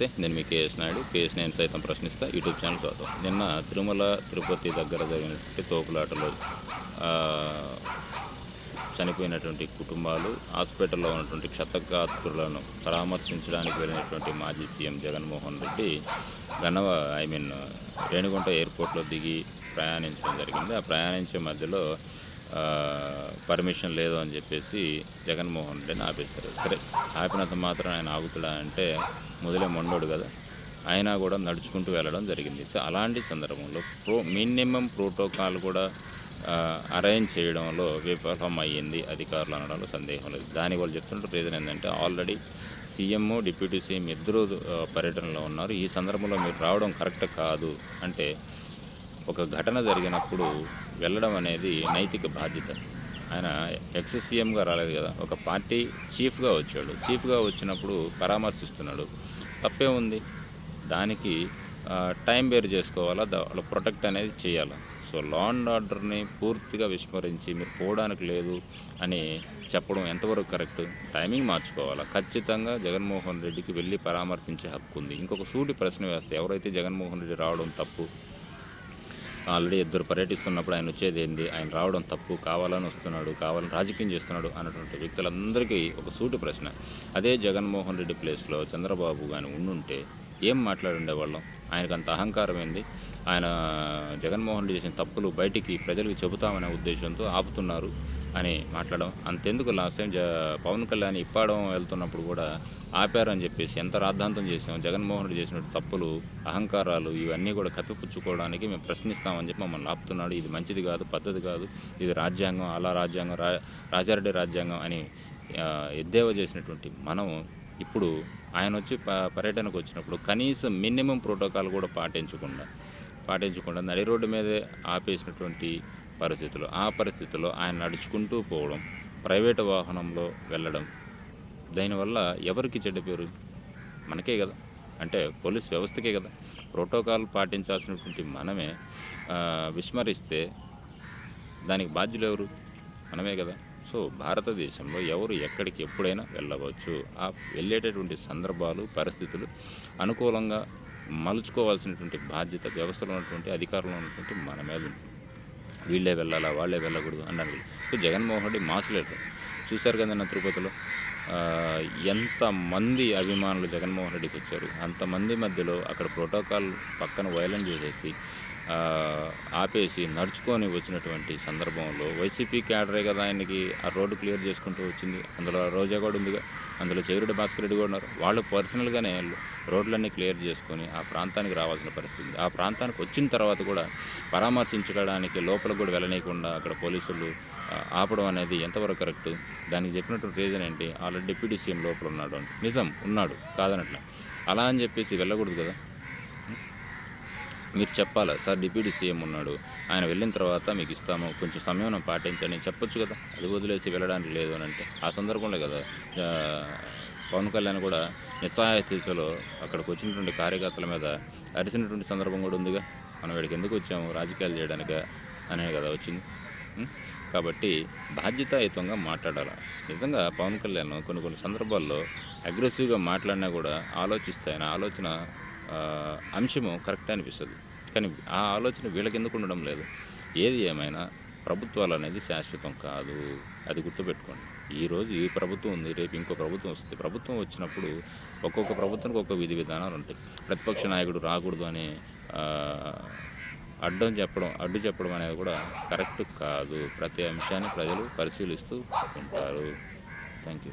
నేను మీ KS Naidu. KS నేను సైతం ప్రశ్నిస్తా. యూట్యూబ్ ఛానల్ స్వాగతం. నిన్న తిరుమల తిరుపతి దగ్గర జరిగినటువంటి తోపులాటలో చనిపోయినటువంటి కుటుంబాలు హాస్పిటల్లో ఉన్నటువంటి క్షతగాత్రులను పరామర్శించడానికి వెళ్ళినటువంటి మాజీ సీఎం జగన్మోహన్ రెడ్డి గన్నవ ఐ మీన్ రేణిగుంట ఎయిర్పోర్ట్లో దిగి ప్రయాణించడం జరిగింది. ఆ ప్రయాణించే మధ్యలో పర్మిషన్ లేదు అని చెప్పేసి జగన్మోహన్ రెడ్డిని ఆపేశారు. సరే ఆపినంత మాత్రం ఆయన ఆగుతుడా అంటే మొదలే మొండోడు కదా. అయినా కూడా నడుచుకుంటూ వెళ్ళడం జరిగింది. సో అలాంటి సందర్భంలో ప్రో మినిమం ప్రోటోకాల్ కూడా అరేంజ్ చేయడంలో విఫలం అయ్యింది అధికారులు అనడంలో సందేహం లేదు. దాని వాళ్ళు చెప్తున్న రీజన్ ఏంటంటే ఆల్రెడీ సీఎం డిప్యూటీ సీఎం ఇద్దరు పర్యటనలో ఉన్నారు. ఈ సందర్భంలో మీరు రావడం కరెక్ట్ కాదు అంటే ఒక ఘటన జరిగినప్పుడు వెళ్ళడం అనేది నైతిక బాధ్యత. ఆయన ఎక్స్ సీఎంగా రాలేదు కదా. ఒక పార్టీ చీఫ్గా వచ్చాడు. చీఫ్గా వచ్చినప్పుడు పరామర్శిస్తున్నాడు. తప్పే ఉంది. దానికి టైం వేరు చేసుకోవాలా? దా- వాళ్ళ ప్రొటెక్ట్ అనేది చేయాలి? సో లా అండ్ ఆర్డర్ని పూర్తిగా విస్మరించి మీరు పోవడానికి లేదు అని చెప్పడం ఎంతవరకు కరెక్ట్? టైమింగ్ మార్చుకోవాలా? ఖచ్చితంగా జగన్మోహన్ రెడ్డికి వెళ్ళి పరామర్శించే హక్కు ఉంది. ఇంకొక సూటి ప్రశ్న వేస్తే ఎవరైతే జగన్మోహన్ రెడ్డి రావడం తప్పు ఆల్రెడీ ఇద్దరు పర్యటిస్తున్నప్పుడు ఆయన వచ్చేది ఏంది? ఆయన రావడం తప్పు కావాలని వస్తున్నాడు కావాలని రాజకీయం చేస్తున్నాడు అన్నటువంటి వ్యక్తులందరికీ ఒక సూటి ప్రశ్న. అదే జగన్మోహన్ రెడ్డి ప్లేస్లో చంద్రబాబు కానీ ఉండుంటే ఏం మాట్లాడుండేవాళ్ళం? ఆయనకు అంత అహంకారం ఏంది? ఆయన జగన్మోహన్ రెడ్డి చేసిన తప్పులు బయటికి ప్రజలకు చెబుతామనే ఉద్దేశంతో ఆపుతున్నారు అని మాట్లాడడం. అంతెందుకు లాస్ట్ టైం జ పవన్ కళ్యాణ్ ఇప్పాడం వెళ్తున్నప్పుడు కూడా ఆపారని చెప్పేసి ఎంత రాద్ధాంతం చేసాం జగన్మోహన్ రెడ్డి చేసిన తప్పులు అహంకారాలు ఇవన్నీ కూడా కప్పిపుచ్చుకోవడానికి మేము ప్రశ్నిస్తామని చెప్పి మమ్మల్ని ఆపుతున్నాడు. ఇది మంచిది కాదు పద్ధతి కాదు ఇది రాజ్యాంగం అలా రాజ్యాంగం రా రాజారెడ్డి రాజ్యాంగం అని ఎద్దేవా చేసినటువంటి మనం ఇప్పుడు ఆయన వచ్చి ప- పర్యటనకు వచ్చినప్పుడు కనీసం మినిమం ప్రోటోకాల్ కూడా పాటించకుండా పాటించకుండా నడి రోడ్డు మీదే ఆపేసినటువంటి పరిస్థితులు. ఆ పరిస్థితుల్లో ఆయన నడుచుకుంటూ పోవడం ప్రైవేటు వాహనంలో వెళ్ళడం దానివల్ల ఎవరికి చెడ్డ పేరు? మనకే కదా. అంటే పోలీస్ వ్యవస్థకే కదా. ప్రోటోకాల్ పాటించాల్సినటువంటి మనమే విస్మరిస్తే దానికి బాధ్యులు ఎవరు? మనమే కదా. సో భారతదేశంలో ఎవరు ఎక్కడికి ఎప్పుడైనా వెళ్ళవచ్చు. ఆ వెళ్ళేటటువంటి సందర్భాలు పరిస్థితులు అనుకూలంగా మలుచుకోవాల్సినటువంటి బాధ్యత వ్యవస్థలో ఉన్నటువంటి అధికారంలో ఉన్నటువంటి మన మీద వీళ్ళే వెళ్ళాలా వాళ్ళే వెళ్ళకూడదు అన్నారు ఇప్పుడు జగన్మోహన్ రెడ్డి మాసులేటర్ చూశారు కదా నా తిరుపతిలో? ఎంతమంది అభిమానులు జగన్మోహన్ రెడ్డికి వచ్చారు? అంతమంది మధ్యలో అక్కడ ప్రోటోకాల్ పక్కన వైలెంట్ చేసేసి ఆపేసి నడుచుకొని వచ్చినటువంటి సందర్భంలో వైసీపీ క్యాడరే కదా ఆయనకి ఆ రోడ్డు క్లియర్ చేసుకుంటూ వచ్చింది. అందులో రోజా కూడా ఉందిగా. అందులో చెవిరెడ్డి భాస్కర్ రెడ్డి కూడా ఉన్నారు. వాళ్ళు పర్సనల్గానే వాళ్ళు రోడ్లన్నీ క్లియర్ చేసుకొని ఆ ప్రాంతానికి రావాల్సిన పరిస్థితి ఆ ప్రాంతానికి వచ్చిన తర్వాత కూడా పరామర్శించడానికి లోపలికి కూడా వెళ్ళనీయకుండా అక్కడ పోలీసులు ఆపడం అనేది ఎంతవరకు కరెక్ట్? దానికి చెప్పినటువంటి రీజన్ ఏంటి? ఆల్రెడీ డిప్యూటీ సీఎం లోపల ఉన్నాడు అని నిజం ఉన్నాడు. కాదనట్లే. అలా అని చెప్పేసి వెళ్ళకూడదు కదా. మీరు చెప్పాలా? సార్ డిప్యూటీ సీఎం ఉన్నాడు. ఆయన వెళ్ళిన తర్వాత మీకు ఇస్తాము. కొంచెం సమయం పాటించండి. చెప్పొచ్చు కదా? అది వదిలేసి వెళ్ళడానికి లేదు అని అంటే. ఆ సందర్భంలో కదా పవన్ కళ్యాణ్ కూడా నిస్సహాయ స్థితిలో అక్కడికి వచ్చినటువంటి కార్యకర్తల మీద అరిసినటువంటి సందర్భం కూడా ఉందిగా. మనం వీడికి ఎందుకు వచ్చాము? రాజకీయాలు చేయడానిక? అనే కదా వచ్చింది. కాబట్టి బాధ్యతాయుతంగా మాట్లాడాలి? నిజంగా పవన్ కళ్యాణ్ కొన్ని కొన్ని సందర్భాల్లో అగ్రెసివ్గా మాట్లాడినా కూడా ఆలోచిస్తే ఆయన ఆలోచన అంశము కరెక్ట్ అనిపిస్తుంది. కానీ ఆ ఆలోచన వీళ్ళకి ఎందుకు ఉండడం లేదు? ఏది ఏమైనా ప్రభుత్వాలు అనేది శాశ్వతం కాదు. అది గుర్తుపెట్టుకోండి. ఈరోజు ఈ ప్రభుత్వం ఉంది రేపు ఇంకో ప్రభుత్వం వస్తుంది. ప్రభుత్వం వచ్చినప్పుడు ఒక్కొక్క ప్రభుత్వానికి ఒక్కొక్క విధి విధానాలు ఉంటాయి. ప్రతిపక్ష నాయకుడు రాకూడదు అని అడ్డం చెప్పడం అడ్డు చెప్పడం అనేది కూడా కరెక్ట్ కాదు. ప్రతి అంశాన్ని ప్రజలు పరిశీలిస్తూ ఉంటారు. Thank you